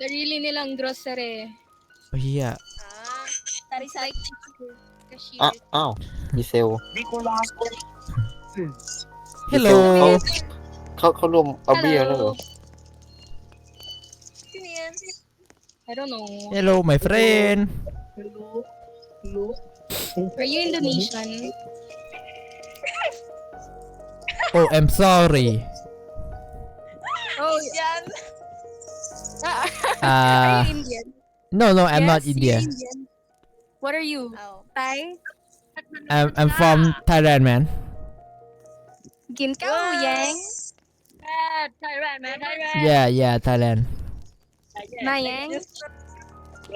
Sarili nilang grocery. เฮีย Ah, that is like cashier. อะอ้าวมีเซลล์ฮัลโหลเขาเขารวมเอาเบียร์แล้วเหรอ Sino yan? I don't know. ฮัลโหล my friend Are you Indonesian? oh I'm sorry Oh, Yan. are uh you Indian? no no I'm not Yes, you're India Indian. What are you? Oh. Thai? I'm I'm from Thailand man Gin cao yang? Thailand, man. Thailand. yeah yeah Thailand Na yang?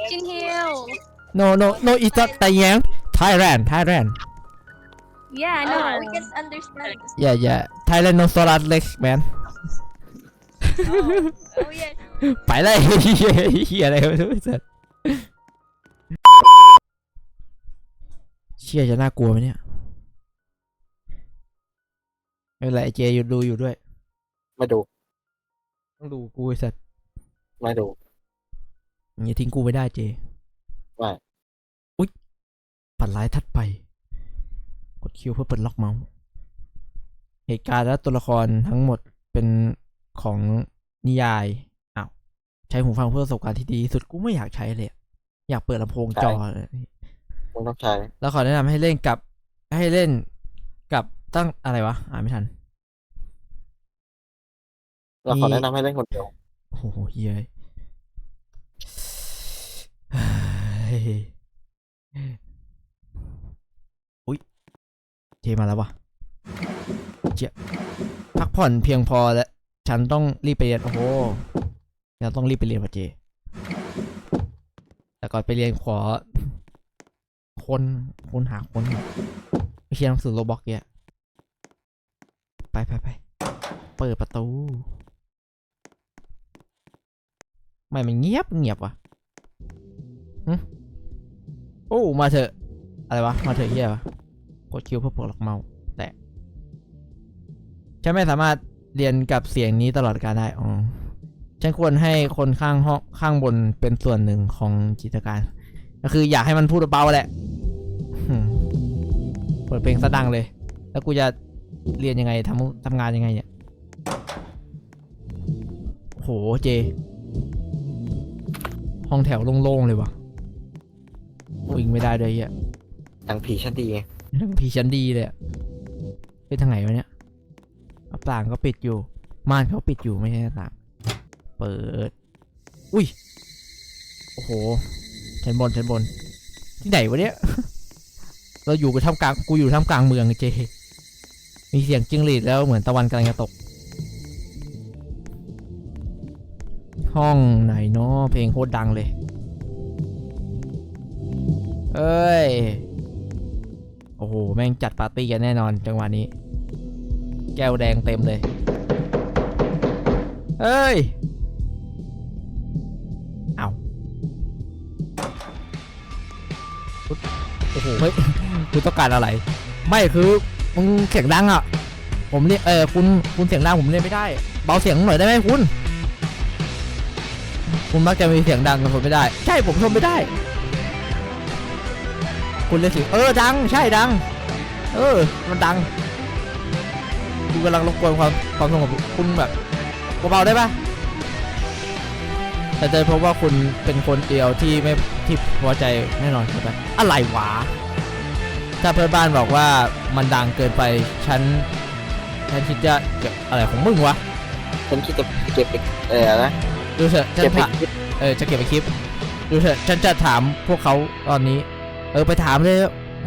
Jin Hill. no no no it's not Thailand Thailand Thailand Yeah, I know. Oh, we can understand. yeah yeah Thailand no solar legs man Oh, oh yeah. ไปเลยเฮียเฮียอะไรไม่รู้สัสเชี่ยจะน่ากลัวไหมเนี่ยไม่เป็นไรไอ้เจอยู่ดูอยู่ด้วยไม่ดู ต้องดูกูไอ้สัสไม่ดูอย่าทิ้งกูไม่ได้เจไม่อุ๊ยฝันร้ายทัดไป กดคิวเพื่อเปิดล็อกเมาส์เหตุการณ์และตัวละครทั้งหมดเป็นของนิยายอ้าวใช้หูฟังเพื่อประสบการณ์ที่ดีที่สุดกูไม่อยากใช้เลยอะอยากเปิดลำโพงจอเลยมึงต้องใช้ แล้วขอแนะนำให้เล่นกับ ให้เล่นกับตั้งอะไรวะ อ่านไม่ทัน เราขอมีแนะนำให้เล่นคนเดียว โอ้โหเย้ยเฮ้ยอุ๊ยเจมาแล้ววะเจ๊ยพักผ่อนเพียงพอแล้วฉันต้องรีบไปเรียนโอ้โห เราต้องรีบไปเรียนว่ะเจ แต่ก่อนไปเรียนขอ คนคนหาคนไม่เขียนหนังสือโรบอกเยอะไปไปไปเปิดประตู ไม่มันเงียบเงียบว่ะโอ้ มาเถอะ อะไรวะ มาเถอะเฮียวะกดคิวเพื่อปลดล็อกเมาส์แต่ฉันไม่สามารถเรียนกับเสียงนี้ตลอดการได้ อ๋อ ฉันควรให้คนข้างห้องข้างบนเป็นส่วนหนึ่งของจิตรการ ก็คืออยากให้มันพูดเบาๆแหละหึเปิดเพลงซะดังเลย แล้วกูจะเรียนยังไงทำทำงานยังไงเนี่ยโหเจ ห้องแถวโล่งๆเลยวะวิ่งไม่ได้ด้วยเฮียหนังผีชั้นดีไงทั้งผีชั้นดีเลยอะไปทางไหนวะเนี่ยหน้าต่างก็ปิดอยู่ ม่านเขาปิดอยู่ไม่ใช่หน้าต่าง เปิด อุ้ย โอ้โหชั้นบนชั้นบน ที่ไหนวะเนี่ย เราอยู่กับท่ามกลาง กูอยู่ท่ามกลางเมืองเจ มีเสียงจิ้งหรีดแล้วเหมือนตะวันกำลังจะตก ห้องไหนเนาะเพลงโคตรดังเลย เอ้ย โอ้โห แม่งจัดปาร์ตี้กันแน่นอนจังหวะนี้ แก้วแดงเต็มเลย เอ้ย โอ้โหเฮ้ยคุณต้องการอะไร ไม่คือมึงเสียงดังอะ ผมเรียกเออคุณคุณเสียงดังผมเรียนไม่ได้ เบาเสียงหน่อยได้ไหมคุณ คุณมักจะมีเสียงดังกับผมไม่ได้ ใช่ผมทนไม่ได้ คุณเรียกเสียงเออดัง ใช่ดัง เออ มันดังคุณกำลังรบกวนความความสงบคุณแบบเบาๆได้ปะแต่เจอพบว่าคุณเป็นคนเดียวที่ไม่ ที่พอใจแน่นอนใช่ไหมอะไรวะถ้าเพื่อนบ้านบอกว่ามันดังเกินไปฉันฉันคิดจะเก็บอะไรของมึงวะฉันคิดจะเก็บไปเออนะดูเถอะฉันเก็บไปถามเออจะเก็บไปคลิปดูเถอะฉันจะถามพวกเขาตอนนี้ เออไปถามเลย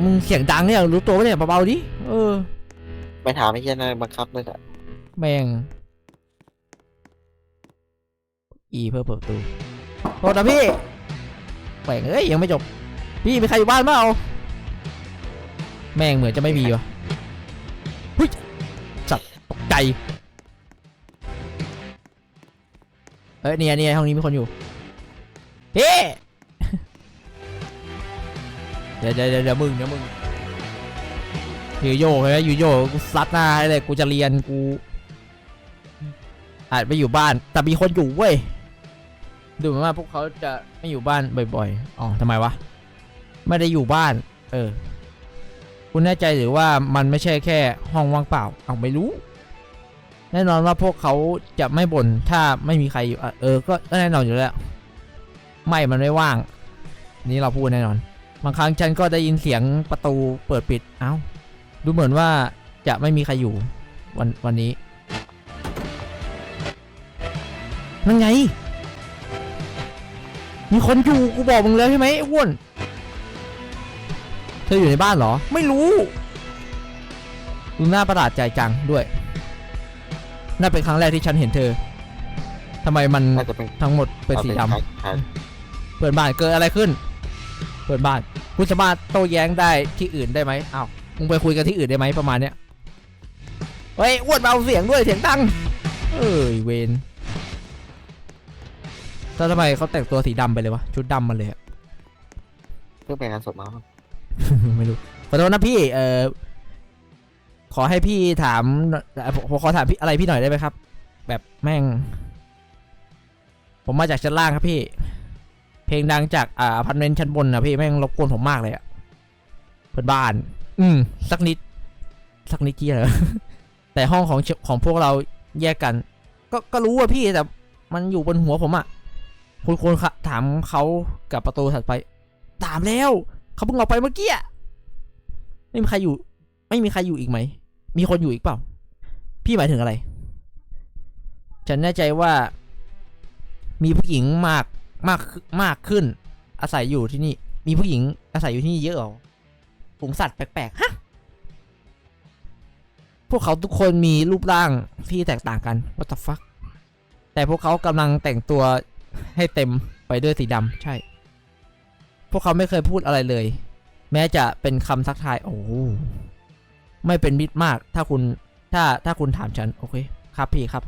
มึงเสียงดังเนี่ยรู้ตัวปะเนี่ยเบาๆดิเออ ไปถามไอ้เหี้ยนายบังคับเลยอะแม่งอีเพื่อเปิดประตูโทษนะพี่ แม่งเอ้ยยังไม่จบ พี่มีใครอยู่บ้านเปล่าแม่งเหมือนจะไม่มีวะเฮ้ยจัดตกใจเอ้ยเนี่ยเนี่ยห้องนี้มีคนอยู่เฮ้เดี๋ยวเดี๋ยวเดี๋ยวเดี๋ยวมึงเดี๋ยวมึงยูโย่ใช่ไหมยูโย่กูซัดหน้าให้เลยกูจะเรียนกูอาจไปอยู่บ้านแต่มีคนอยู่เว้ย ดูเหมือนว่าพวกเขาจะไม่อยู่บ้านบ่อยๆ อ๋อทำไมวะ ไม่ได้อยู่บ้าน เออ คุณแน่ใจหรือว่ามันไม่ใช่แค่ห้องว่างเปล่า เอาไม่รู้ แน่นอนว่าพวกเขาจะไม่บ่นถ้าไม่มีใครอยู่อะเออ ก็แน่นอนอยู่แล้ว ไม่มันไม่ว่าง นี่เราพูดแน่นอน บางครั้งฉันก็ได้ยินเสียงประตูเปิดปิด เอ้า ดูเหมือนว่าจะไม่มีใครอยู่ วันวันนี้นั่นไง มีคนอยู่กูบอกมึงแล้วใช่ไหมไอ้อ้วนเธออยู่ในบ้านเหรอ ไม่รู้ดูหน้าประหลาดใจจังด้วยน่าเป็นครั้งแรกที่ฉันเห็นเธอทำไมมันน่าจะเป็นทั้งหมดเป็นสีดำคล้ายเปิดบ้านเกิดอะไรขึ้น เปิดบ้านคุณสามารถโต้แย้งได้ที่อื่นได้ไหมอ้าวมึงไปคุยกันที่อื่นได้ไหมประมาณเนี้ยเฮ้ยอ้วนเบาเสียงด้วยเสียงดังเอ้ยเวน แล้วทำไมเขาแต่งตัวสีดำไปเลยวะ ชุดดำมาเลยอะๆเพื่อเป็นงานศพมาไม่รู้ ขอโทษนะพี่ เอ่อขอให้พี่ถามเอ่อผมผมขอถามพี่อะไรพี่หน่อยได้ไหมครับ แบบแม่ง ผมมาจากชั้นล่างครับพี่ เพลงดังจากอ่าอพาร์ตเมนต์ชั้นบนนะพี่แม่งรบกวนผมมากเลยอะเปิดบ้าน อืม สักนิด สักนิดเกี้ยเหรอ แต่ห้องของเชของพวกเราแยกกัน ก็ก็รู้ว่าพี่แต่มันอยู่บนหัวผมอะ คุณควรค่ะถามเขากับประตูถัดไปถามแล้ว เขาเพิ่งออกไปเมื่อกี้อะไม่มีใครอยู่ ไม่มีใครอยู่อีกไหม มีคนอยู่อีกเปล่า พี่หมายถึงอะไร ฉันแน่ใจว่า มีผู้หญิงมากมากมากขึ้น อาศัยอยู่ที่นี่ มีผู้หญิงอาศัยอยู่ที่นี่เยอะเหรอฝูงสัตว์แปลกๆ ฮะ พวกเขาทุกคนมีรูปร่างที่แตกต่างกัน what the fuck แต่พวกเขากำลังแต่งตัว ให้เต็มไปด้วยสีดำใช่ พวกเขาไม่เคยพูดอะไรเลย แม้จะเป็นคำทักทายโอ้ไม่เป็นมิตรมากถ้าคุณถ้าถ้าคุณถามฉัน โอเค ครับพี่ครับ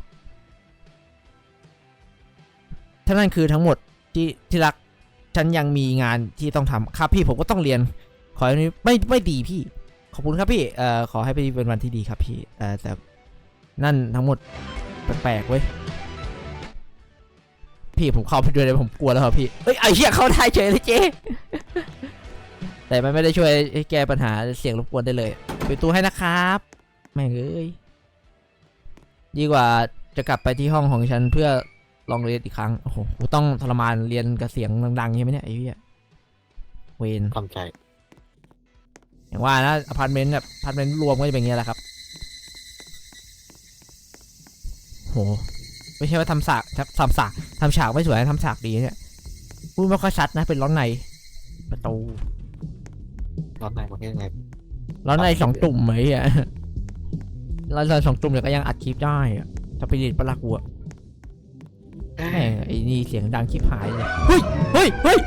ท่านั่นคือทั้งหมดที่ที่รักฉันยังมีงานที่ต้องทำครับพี่ผมก็ต้องเรียน ขอให้นี้ไม่ไม่ดีพี่ ขอบคุณครับพี่เอ่อขอให้เป็นวันที่ดีครับพี่เอ่อแต่นั่นทั้งหมดแปลกๆเว้ย พี่ผมเข้าไปด้วยเลยผมกลัวแล้วครับพี่เอ้ยไอ้เหี้ยเข้าได้เฉยเลยเจ๊แต่มันไม่ได้ช่วยให้แก้ปัญหาเสียงรบกวนได้เลยปิดประตูให้นะครับแม่งเอ้ยดีกว่าจะกลับไปที่ห้องของฉันเพื่อลองเรียนอีกครั้งโอ้โหกูต้องทรมานเรียนกับเสียงดังๆใช่ไหมเนี่ยไอ้เหี้ยเวนทำใจอย่างว่านะอพาร์ตเมนต์แบบอพาร์ตเมนต์รวมก็จะเป็นอย่างเงี้ยแหละครับ โห ไม่ใช่ว่าทำฉากทำฉากทำฉากไม่สวยนะทำฉากดีเนี่ยพูดไม่ค่อยชัดนะเป็นร้อนในประตูร้อนในประเทศไงร้อนในสองตุ่มไหมอะร้อนในสองตุ่มเนี่ยก็ยังอัดคลิปได้อะถ้าไปเรียนปะลักวัวแม่งไอ้นี่เสียงดังคลิปหายเลยเฮ้ยเฮ้ยเฮ้ย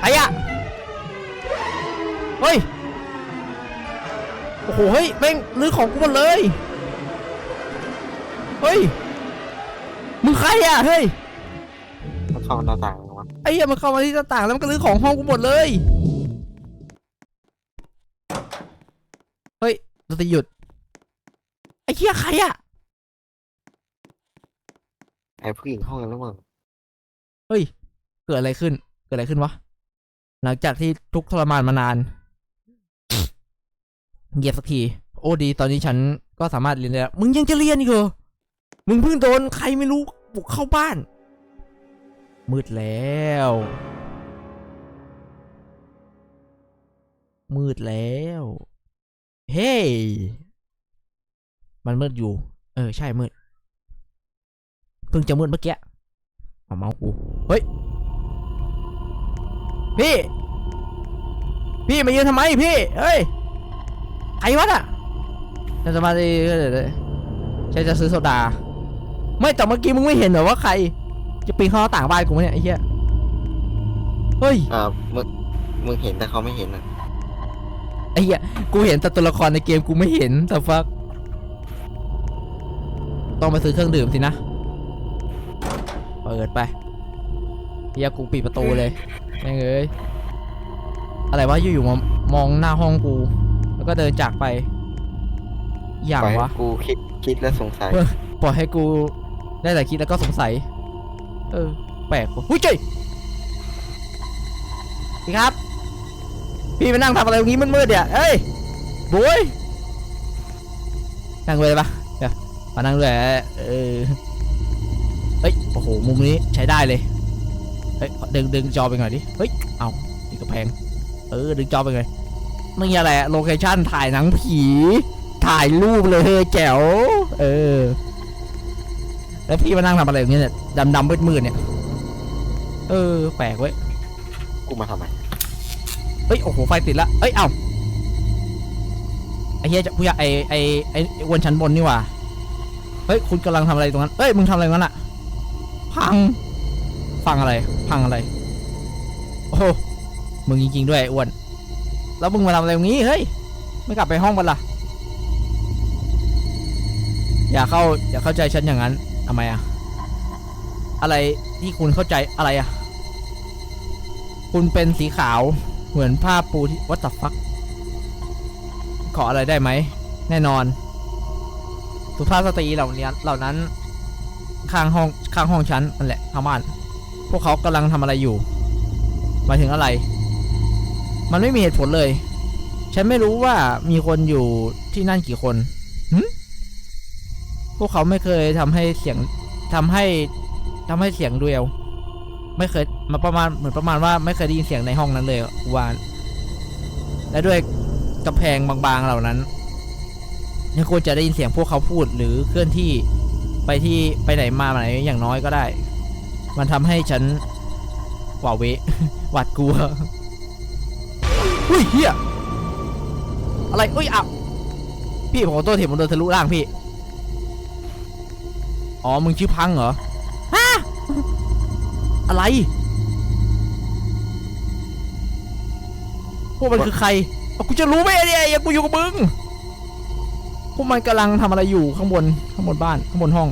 ไอ้อะเฮ้ยโอ้โหเฮ้ยแม่งรื้อของกูหมดเลย เฮ้ย มึงใครอะ เฮ้ย มันเข้าหน้าต่างวะไอ้เหี้ยมันเข้ามาที่หน้าต่างแล้วมันก็รื้อของห้องกูหมดเลย เฮ้ยดนตรีหยุด ไอ้เหี้ยใครอะ ไอ้ผู้หญิงห้องนั้นหรือเปล่าเฮ้ย เกิดอะไรขึ้น เกิดอะไรขึ้นวะ หลังจากที่ทุกข์ทรมานมานาน เหยียบสักที โอ้ดี ตอนนี้ฉันก็สามารถเรียนได้แล้วมึงยังจะเรียนอีกเหรอ มึงเพิ่งโดนใครไม่รู้บุกเข้าบ้าน มืดแล้ว มืดแล้ว เฮ้ยมันมืดอยู่ เออ ใช่มืด เพิ่งจะมืดเมื่อกี้เอาเมาส์กู เฮ้ย พี่ พี่มายืนทำไมพี่ เฮ้ย ใครวะน่ะจะมาดี ฉันจะซื้อโซดา ไม่แต่เมื่อกี้มึงไม่เห็นเหรอว่าใคร จะปีนเข้าหน้าต่างบ้านกูวะเนี่ยไอ้เหี้ย เฮ้ย อ่ามึงมึงเห็นแต่เขาไม่เห็นนะไอ้เหี้ย กูเห็นแต่ตัวละครในเกมกูไม่เห็นแต่ฟัก ต้องไปซื้อเครื่องดื่มสินะ เปิดไปเฮียกูปิดประตูเลยแม่งเอ้ย อะไรวะอยู่ๆมามองหน้าห้องกู แล้วก็เดินจากไป อย่างปล่อยให้วะ กูคิดคิดและสงสัย เออ ปล่อยให้กูได้แต่คิดแล้วก็สงสัย เออ แปลกว่ะหุ้ยเจ้ยพี่ครับ พี่มานั่งทำอะไรตรงนี้มืดๆเนี่ยเอ้ยบุ้ยนั่งเลยปะเดี๋ยวมานั่งเลยเออเฮ้ยโอ้โหมุมนี้ใช้ได้เลยเฮ้ยดึงดึงจอไปหน่อยดิเฮ้ยเอานี่ก็แพงเออดึงจอไปหน่อยนี่อะไรอะโลเคชั่นถ่ายหนังผี ถ่ายรูปเลยแจ๋วเออ แล้วพี่มานั่งทำอะไรอย่างเงี้ยเนี่ยดำดำมืดมืดๆเนี่ย เออ แปลกเว้ยกูมาทำไมเฮ้ยโอ้โหไฟติดละเอ้ยเอ้าไอ้เฮียจะผู้ใหญ่ไอ้ไอ้ไอ้อ้วนชั้นบนนี่หว่าเฮ้ยคุณกำลังทำอะไรตรงนั้นเฮ้ยมึงทำอะไรตรงนั้นอะพังฟังอะไร พังอะไร โอ้โหมึงจริงๆด้วยไอ้อ้วนแล้วมึงมาทำอะไรตรงนี้เฮ้ยไม่กลับไปห้องมันล่ะ อย่าเข้าอย่าเข้าใจฉันอย่างนั้นทำไมอะอะไรที่คุณเข้าใจอะไรอะคุณเป็นสีขาวเหมือนผ้าปูที่วัตฟัก ขออะไรได้ไหม แน่นอน สุภาพสตรีเหล่านี้เหล่านั้น ข้างห้องข้างห้องฉันนั่นแหละข้างบ้าน พวกเขากำลังทำอะไรอยู่หมายถึงอะไร มันไม่มีเหตุผลเลย ฉันไม่รู้ว่ามีคนอยู่ที่นั่นกี่คน พวกเขาไม่เคยทำให้เสียงทำให้ทำให้เสียงเรียว ไม่เคยมาประมาณเหมือนประมาณว่าไม่เคยได้ยินเสียงในห้องนั้นเลยวาน และด้วยกำแพงบางๆเหล่านั้นยังควรจะได้ยินเสียงพวกเขาพูดหรือเคลื่อนที่ไปที่ไปไหนมาไหนอย่างน้อยก็ได้ มันทำให้ฉันหวาดเวหวาดกลัวอุ้ยเฮียอะไรเอ้ยอะพี่ผมขอโทษทีผมโดนทะลุร่างพี่ อ๋อ มึงชื่อพังเหรอฮะอะไร พวกมันคือใครเอากูจะรู้ไหมเนี่ยอย่ากูอยู่กับมึง พวกมันกำลังทำอะไรอยู่ข้างบน ข้างบนบ้าน ข้างบนห้อง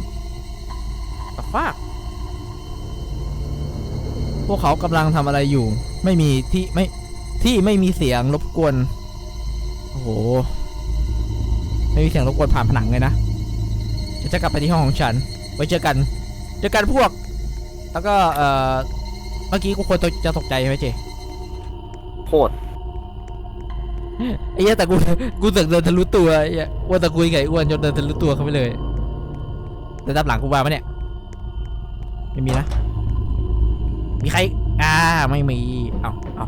ตฟ้าพวกเขากำลังทำอะไรอยู่ ไม่มีที่ไม่ที่ไม่มีเสียงรบกวน โอ้โห ไม่มีเสียงรบกวนผ่านผนังเลยนะฉันจะกลับไปที่ห้องของฉัน ไว้เจอกัน เจอกันพวก แล้วก็เอ่อเมื่อกี้กูควรจะตกใจใช่ไหมเจโคตรไอ้เหี้ยแต่กูกูเสือกเดินทะลุตัวไอ้เหี้ยอ้วนตะกุยไงอ้วนจนเดินทะลุตัวเข้าไปเลยแต่ตามหลังกูมาปะเนี่ยไม่มีนะ มีใครอ่าไม่มีเอาเอา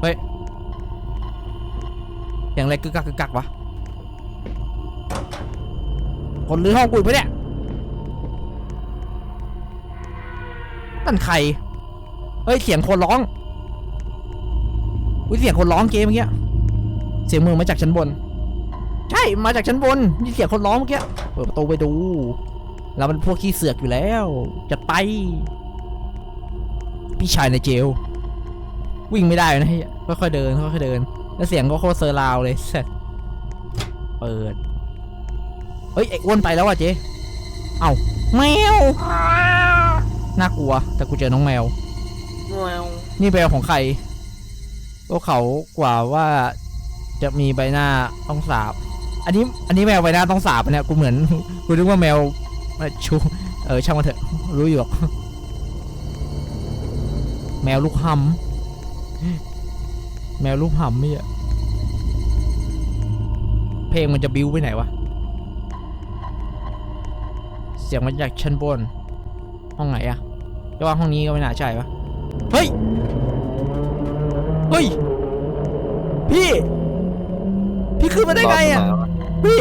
เฮ้ยเสียงอะไรกึกกักกึกกักวะคนรื้อห้องกูอีกปะเนี่ย นั่นใคร เฮ้ย เสียงคนร้อง อุ้ยเสียงคนร้องเกมเมื่อกี้ เสียงมือมาจากชั้นบน ใช่ มาจากชั้นบนนี่เสียงคนร้องเมื่อกี้ เปิดประตูไปดูเรามันพวกขี้เสือกอยู่แล้ว จะไป พี่ชายในเจล วิ่งไม่ได้นะเฮ้ยค่อยๆเดินค่อยๆเดิน แล้วเสียงก็โคตรเซอร์ราวเลยเปิด เฮ้ยไอ้อ้วนไปแล้วว่ะเจ๊ เอ้าแมว น่ากลัว แต่กูเจอน้องแมวนี่แมวของใครพวกเขากว่าว่าจะมีใบหน้าต้องสาบ อันนี้อันนี้แมวใบหน้าต้องสาบปะเนี่ยกูเหมือนกูนึกว่าแมวมาชูเออช่างมันเถอะรู้อยู่หรอกแมวลูกหำแมวลูกหำไม่อะเพลงมันจะบิ้วไปไหนวะ เสียงมาจากชั้นบน ห้องไหนอะจะว่าห้องนี้ก็ไม่น่าใช่ปะเฮ้ย เฮ้ย พี่ พี่ขึ้นมาได้ไงอะพี่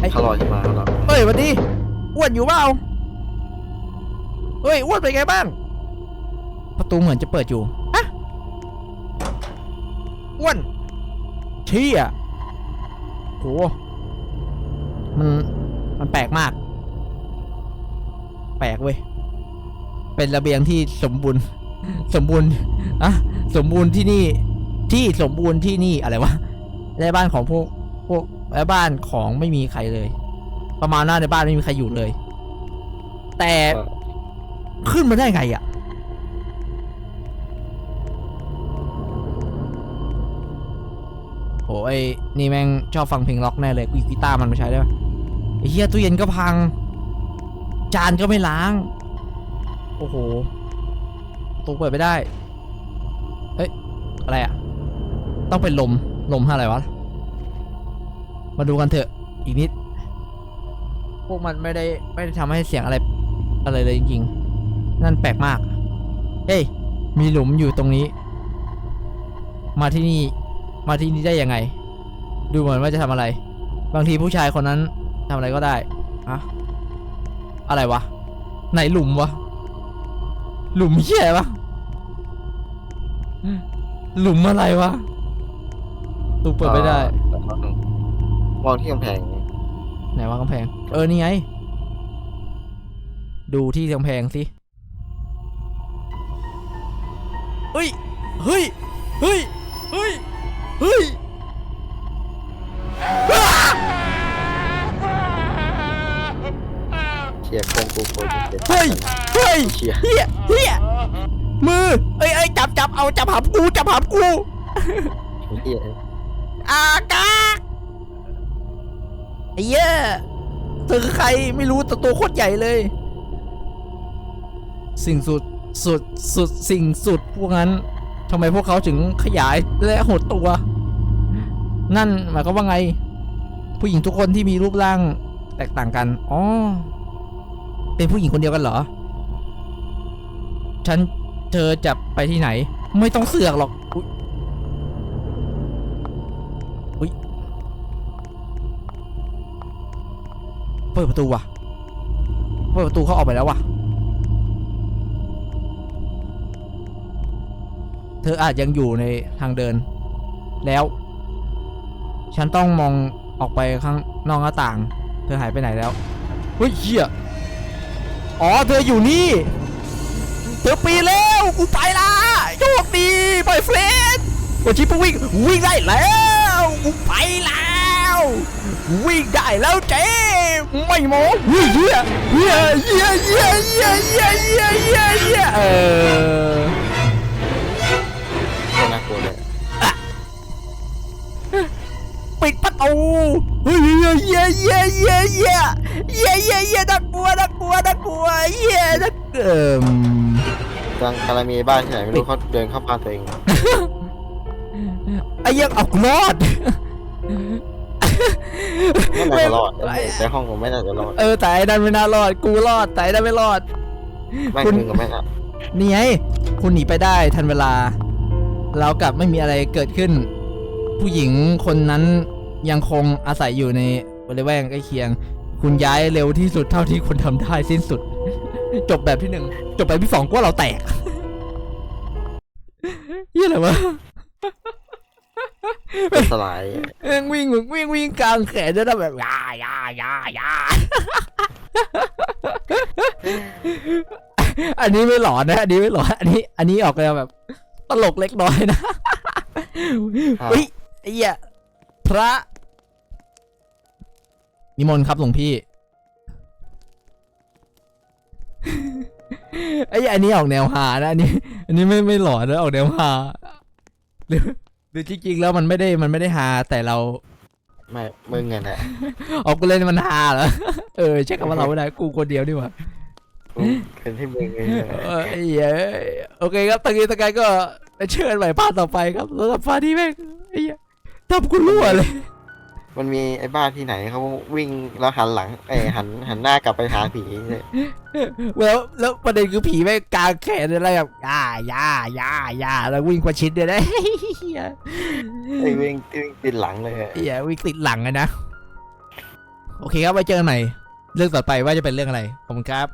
ไอ้เขาลอยขึ้นมาแล้วเหรอเฮ้ยหวันดีอ้วนอยู่เปล่าเฮ้ยอ้วนเป็นไงบ้าง ประตูเหมือนจะเปิดอยู่อะอ้วนเชี่ยโหมัน มันแปลกมากแปลกเว้ย เป็นระเบียงที่สมบูรณ์ สมบูรณ์อะสมบูรณ์ที่นี่ ที่สมบูรณ์ที่นี่อะไรวะและบ้านของพวกพวกและบ้านของไม่มีใครเลย ประมาณว่าในบ้านไม่มีใครอยู่เลย แต่ขึ้นมาได้ไงอะ่ะโอ้ยนี่แม่งชอบฟังเพลงล็อกแน่เลยกูหยิบกีตาร์มันมาใช้ได้ปะไอ้เหี้ยตู้เย็นก็พัง จานก็ไม่ล้าง โอ้โหตูเปิดไม่ได้ เฮ้ย อะไรอะต้องเป็นลม ลมอะไรวะ มาดูกันเถอะ อีกนิด พวกมันไม่ได้ไม่ได้ทำให้เสียงอะไร อะไรเลยจริงๆ นั่นแปลกมาก เฮ้ย มีหลุมอยู่ตรงนี้ มาที่นี่ มาที่นี่ได้ยังไง ดูเหมือนว่าจะทำอะไร บางทีผู้ชายคนนั้นทำอะไรก็ได้อะ อะไรวะ ไหนหลุมวะ หลุมเหี้ยวะ หลุมอะไรวะตูเปิดไม่ได้เอ่อมองที่กำแพงไหนว่ากำแพง เออ นี่ไง ดูที่กำแพงสิเฮ้ย เฮ้ย เฮ้ย เฮ้ย เฮ้ย เชียร์เพื่อนกูโคตรเจ็บเฮ้ยเฮ้ยเชียร์เฮียเฮียมือเอ้ยเอ้ยจับจับเอาจับหามกูจับหามกูเชียร์อากาไอ้เหี้ยเธอคือใครไม่รู้แต่ตัวโคตรใหญ่เลย สิ่งสุดสุดสุดสิ่งสุดพวกนั้นทำไมพวกเขาถึงขยายและหดตัว นั่นหมายความว่าไง ผู้หญิงทุกคนที่มีรูปร่างแตกต่างกัน อ๋อ เป็นผู้หญิงคนเดียวกันเหรอ ฉันเธอจะไปที่ไหน ไม่ต้องเสือกหรอก อุ๊ยอุ้ยเปิดประตูว่ะ เปิดประตูเขาออกไปแล้วว่ะ เธออาจยังอยู่ในทางเดิน แล้ว ฉันต้องมองออกไปข้างนอกหน้าต่าง เธอหายไปไหนแล้ว เฮ้ยเหี้ย อ๋อเธออยู่นี่ เธอปีแล้วกูไปละโชคดีไปเฟรนกดชิปวิ่งวิ่งได้แล้วกูไปแล้ววิ่งได้แล้วเจ๊ไม่โม้เฮียเฮียเฮียเฮียเฮียเฮียเฮียเฮียเฮียเฮียเออน่ากลัวเลยปิดประตู เฮ้ยเฮียเฮียเฮียเฮียเฮียเฮียเฮียเยน่ากลัวน่ากลัวน่ากลัวเฮียน่าเอิ่มกำลังกำลังมีบ้านที่ไหนไม่รู้เขาเดินเข้าบ้านตัวเองไอ้เหี้ยังเอากูรอด ไม่น่าจะรอดในห้องผมไม่น่าจะรอดเออแต่ไอ้นั่นไม่น่ารอด กูรอดแต่ไอ้นั่นไม่รอด ไม่คุณมึงกับแม่งอะนี่ไงคุณหนีไปได้ทันเวลาแล้วกลับไม่มีอะไรเกิดขึ้น ผู้หญิงคนนั้น ยังคงอาศัยอยู่ในบริเวณใกล้เคียง คุณย้ายเร็วที่สุดเท่าที่คุณทำได้สิ้นสุด จบแบบที่หนึ่งจบแบบที่สองก็เราแตกเฮียอะไรวะ เป็นสลายเอ็งวิ่งวิ่งวิ่งกลางแขนแล้วแบบยายายายาอันนี้ไม่หลอนนะ อันนี้ไม่หลอนอันนี้ อันนี้ออกแนวแบบ ตลกเล็กน้อยนะ เฮ้ยไอ้เหี้ย พระ นิมนต์ครับหลวงพี่ ไอ้เหี้ยอันนี้ออกแนวฮานะอันนี้ อันนี้ไม่ไม่หลอนนะออกแนวฮาหรือหรือจริงๆแล้วมันไม่ได้มันไม่ได้ฮาแต่เราไม่มึงไงแหละออกกูเล่นมันฮาเหรอเออใช่คำว่าเราไม่ได้กูคนเดียวดีกว่ากูเป็นที่มึงไงเออไอ้เหี้ยโอเคครับตะกี้ตะกายก็เชิญใหม่พาร์ทต่อไปครับสำหรับพาร์ทนี้แม่งไอ้ เหี้ยทำกูรั่วเลย มันมีไอ้บ้านที่ไหนเขาวิ่งแล้วหันหลังไอ้ยหันหันหน้ากลับไปหาผีเนี่ยแล้วแล้วประเด็นคือผีแม่งกางแขนอะไรแบบย่าย่าย่าย่าแล้ววิ่งประชิดเลยนะเหี้ยไอ้วิ่งวิ่งติดหลังเลยอะเหี้ยวิ่งติดหลังเลยนะ โอเคครับไว้เจอกันใหม่เรื่องต่อไปว่าจะเป็นเรื่องอะไร ขอบคุณครับ